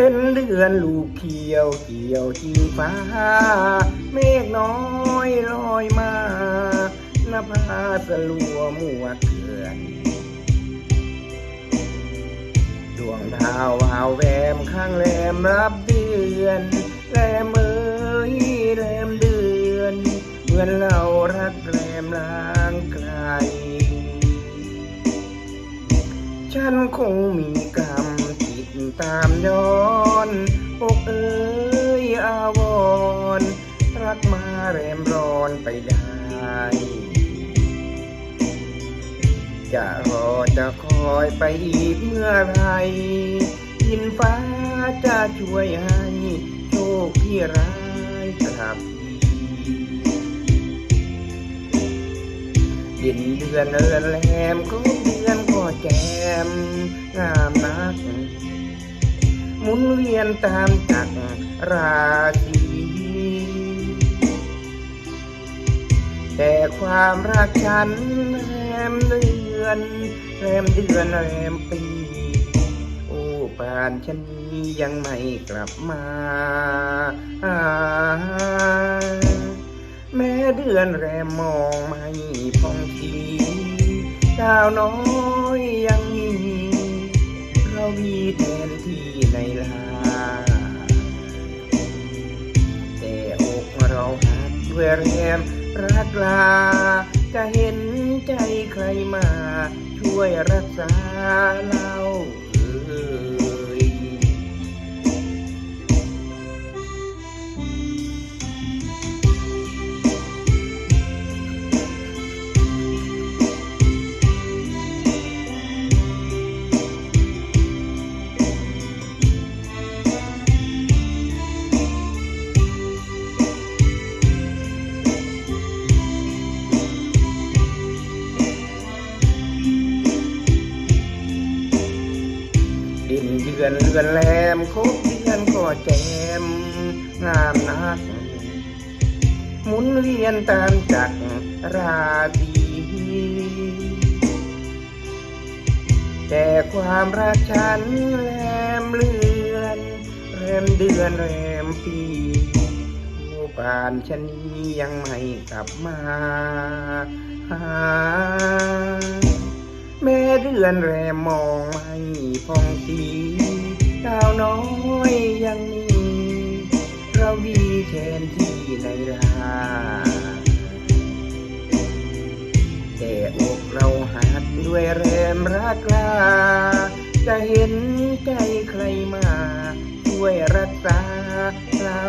เห็นเดือนลูกเขียวเกี่ยวจีฟ้า เมฆน้อยลอยมานภาสลัวมัวเกือนดวงดาววาวแวมข้างแรมรับเดือนแรมเอ้ยแรมเดือน เหมือนเรารักแรมล้างไกล ฉันคงมีกรรม ตามย้อนอกเอ้ยอาวรรักมาแรมร้อนไปได้ จะรอจะคอยไปอีกเมื่อไรยินฟ้าจะช่วยให้โชคที่ร้ายกลับดินเดือนเอินแหลมก็เดือนก็แจมงามนัก มุนเวียนตามจักรราศีแต่ความรักฉันแรมเดือนแรมเดือนแรมปี โอ้ป่านฉันนี้ยังไม่กลับมา แม้เดือนแรมมองไม่พองทีดาวน้อยยังมีเรามีแทนที่ใน ลาแต่อกเราหัดเวรแรมรักลา จะเห็นใจใครมา ช่วยรักษาเรา ดินเดือนเลือนแหลมคบเดือนก็แจมงามนัก หมุนเวียนตามจักรราศีแต่ความรักฉันแรมเลือนแรมเดือนแรมปีโอ้ป่านฉันนี้ยังไม่กลับมาหาแม่เดือนแรมมอง ไม่องสีดาวน้อยยังมีเราวีแทนที่ในลาแต่อกเราหักด้วยแรมรักลาจะเห็นใจใครมาช่วยรักษาเรา